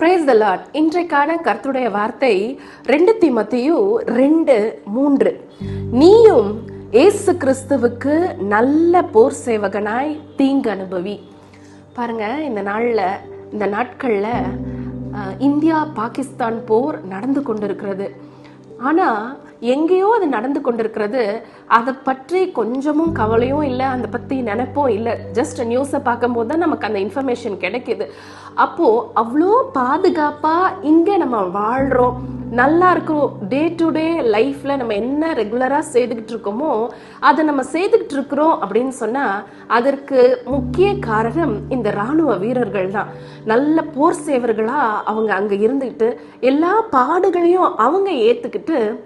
Brace த Lord இன்றைக்கான கர்த்துடைய வார்த்தை ரெண்டு தீமத்தையும் ரெண்டு மூன்று. நீயும் இயேசு கிறிஸ்துவுக்கு நல்ல போர் சேவகனாய் தீங்கு அனுபவி. பாருங்க இந்த நாளில் இந்த நாட்களில் இந்தியா பாகிஸ்தான் போர் நடந்து கொண்டிருக்கிறது. ஆனால் எங்கேயோ அது நடந்து கொண்டிருக்கிறது. அதை பற்றி கொஞ்சமும் கவலையும் இல்லை அதை பற்றி நினைப்போம் இல்லை. ஜஸ்ட் நியூஸை பார்க்கும்போது தான் நமக்கு அந்த இன்ஃபர்மேஷன் கிடைக்கிது. அப்போ அவ்வளோ பாதுகாப்பாக இங்கே நம்ம வாழ்கிறோம் நல்லா இருக்கும் டே டு டே லைஃப்ல நம்ம என்ன ரெகுலரா செய்துக்கிட்டு இருக்கோமோ அதை நம்ம செய்துக்கிட்டு இருக்கிறோம் அப்படின்னு சொன்னா அதற்கு முக்கிய காரணம் இந்த ராணுவ வீரர்கள் தான். நல்ல போர் சேவர்களா அவங்க அங்க இருந்துக்கிட்டு எல்லா பாடுகளையும் அவங்க ஏத்துக்கிட்டு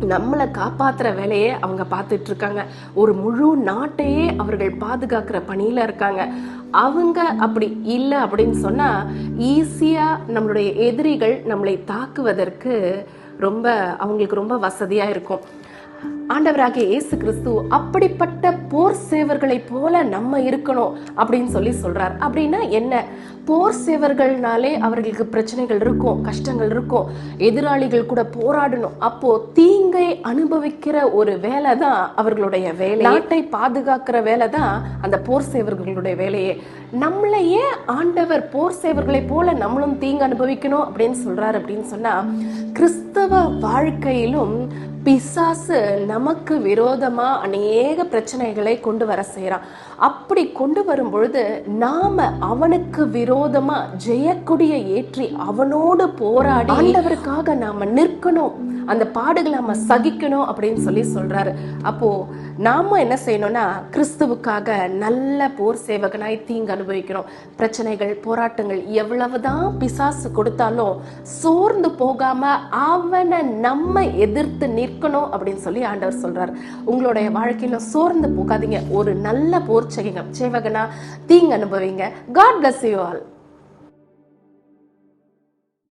நம்மளை காப்பாத்துற வேலையை அவங்க பார்த்துட்டு இருக்காங்க ஒரு முழு நாட்டையே அவர்கள் பாதுகாக்கிற பணியில இருக்காங்க. அவங்க அப்படி இல்லை அப்படின்னு சொன்னா ஈஸியா நம்மளுடைய எதிரிகள் நம்மளை தாக்குவதற்கு ரொம்ப அவங்களுக்கு ரொம்ப வசதியா இருக்கும். ஆண்டவராகிய இயேசு கிறிஸ்து அப்படிப்பட்ட போர் சேவர்களை போல நம்ம இருக்கணும் அப்படின்னு சொல்லி சொல்றார். அப்படின்னா என்ன? போர் சேவர்கள்னாலே அவர்களுக்கு பிரச்சனைகள் இருக்கும் கஷ்டங்கள் இருக்கும். எதிராளிகள் கூட போராடணும். அப்போ தீங்கை அனுபவிக்கிற ஒரு வேலை தான் அவர்களுடைய வேலை. நாட்டை பாதுகாக்கிற வேலை தான் அந்த போர் சேவர்களுடைய வேலையே. நம்மளையே ஆண்டவர் போர் சேவர்களை போல நம்மளும் தீங்கு அனுபவிக்கணும் அப்படின்னு சொல்றாரு அப்படின்னு சொன்னா கிறிஸ்தவ வாழ்க்கையிலும் பிசாசு நமக்கு விரோதமாக அநேக பிரச்சனைகளை கொண்டு வர செய்கிறான் அப்படி கொண்டு வரும் பொழுது நாம அவனுக்கு விரோதமாக ஜெயக்கொடிய ஏற்றி அவனோடு போராடி ஆண்டவருக்காக நாம் நிற்கணும். அந்த பாடுகளை நம்ம சகிக்கணும் அப்படின்னு சொல்லி சொல்கிறாரு அப்போ நாம என்ன செய்யணும்னா கிறிஸ்துவுக்காக நல்ல போர் சேவகனாய் தீங்கு அனுபவிக்கிறோம். பிரச்சனைகள் போராட்டங்கள் எவ்வளவுதான் பிசாசு கொடுத்தாலும் சோர்ந்து போகாம அவனை நம்ம எதிர்த்து நிற்கணும் அப்படின்னு சொல்லி ஆண்டவர் சொல்றார். உங்களுடைய வாழ்க்கையில சோர்ந்து போகாதீங்க. ஒரு நல்ல போர் சேவகனா தீங்கு அனுபவிங்க. God bless you all